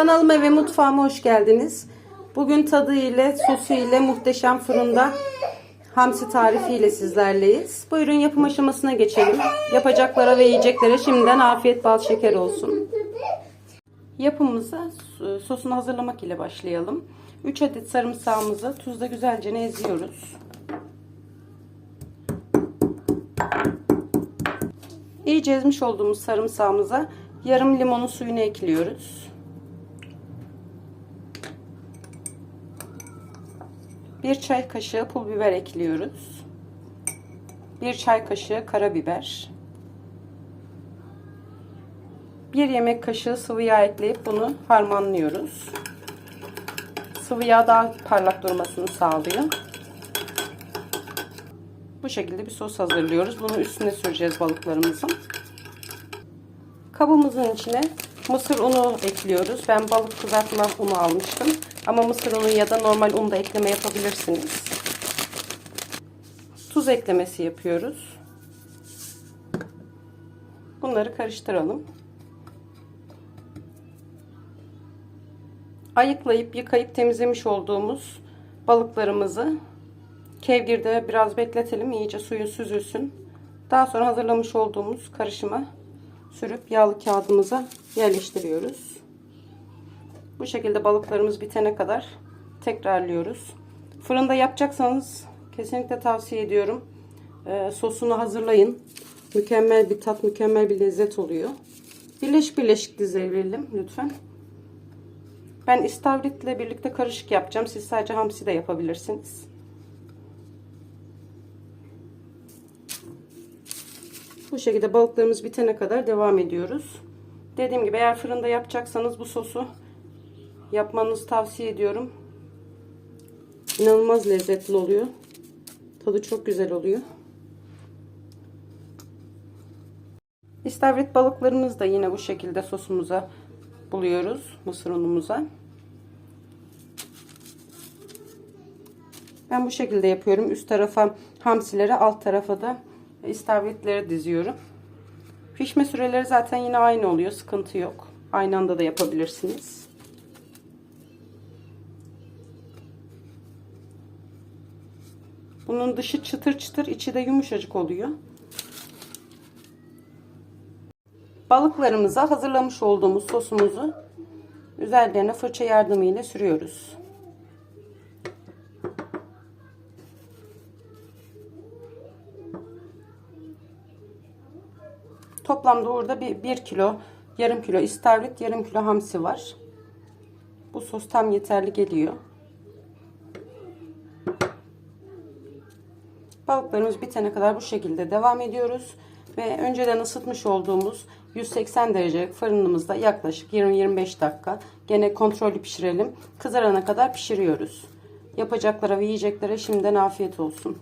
Kanalıma ve mutfağıma hoş geldiniz. Bugün tadı ile sosu ile muhteşem fırında hamsi tarifi ile sizlerleyiz. Buyurun yapım aşamasına geçelim. Yapacaklara ve yiyeceklere şimdiden afiyet bal şeker olsun. Yapımıza e, sosunu hazırlamak ile başlayalım. 3 adet sarımsağımızı tuzla güzelce eziyoruz. İyice ezmiş olduğumuz sarımsağımıza yarım limonun suyunu ekliyoruz. Bir çay kaşığı pul biber ekliyoruz. Bir çay kaşığı karabiber. Bir yemek kaşığı sıvı yağ ekleyip bunu harmanlıyoruz. Sıvı yağ daha parlak durmasını sağlıyor. Bu şekilde bir sos hazırlıyoruz. Bunu üstüne süreceğiz balıklarımızın. Kabımızın içine mısır unu ekliyoruz. Ben balık kızartma unu almıştım. Ama mısır unu ya da normal un da ekleme yapabilirsiniz. Tuz eklemesi yapıyoruz. Bunları karıştıralım. Ayıklayıp yıkayıp temizlemiş olduğumuz balıklarımızı kevgirde biraz bekletelim. iyice suyu süzülsün. Daha sonra hazırlamış olduğumuz karışıma sürüp yağlı kağıdımıza yerleştiriyoruz. Bu şekilde balıklarımız bitene kadar tekrarlıyoruz. Fırında yapacaksanız kesinlikle tavsiye ediyorum. Ee, sosunu hazırlayın. Mükemmel bir tat, mükemmel bir lezzet oluyor. Birleşik birleşik dizelim lütfen. Ben istavritle birlikte karışık yapacağım. Siz sadece hamsi de yapabilirsiniz. Bu şekilde balıklarımız bitene kadar devam ediyoruz. Dediğim gibi eğer fırında yapacaksanız bu sosu yapmanızı tavsiye ediyorum. İnanılmaz lezzetli oluyor. Tadı çok güzel oluyor. İstavrit balıklarımızı da yine bu şekilde sosumuza buluyoruz. Mısır unumuza. Ben bu şekilde yapıyorum. Üst tarafa hamsileri, alt tarafa da istavritleri diziyorum. Pişme süreleri zaten yine aynı oluyor. Sıkıntı yok. Aynı anda da yapabilirsiniz. Bunun dışı çıtır çıtır, içi de yumuşacık oluyor. Balıklarımıza hazırlamış olduğumuz sosumuzu üzerlerine fırça yardımıyla sürüyoruz. Toplamda orada bir, bir kilo, yarım kilo istavrit, yarım kilo hamsi var. Bu sos tam yeterli geliyor. Balıklarımız bitene kadar bu şekilde devam ediyoruz. Ve önceden ısıtmış olduğumuz 180 derece fırınımızda yaklaşık 20-25 dakika gene kontrollü pişirelim. Kızarana kadar pişiriyoruz. Yapacaklara ve yiyeceklere şimdiden afiyet olsun.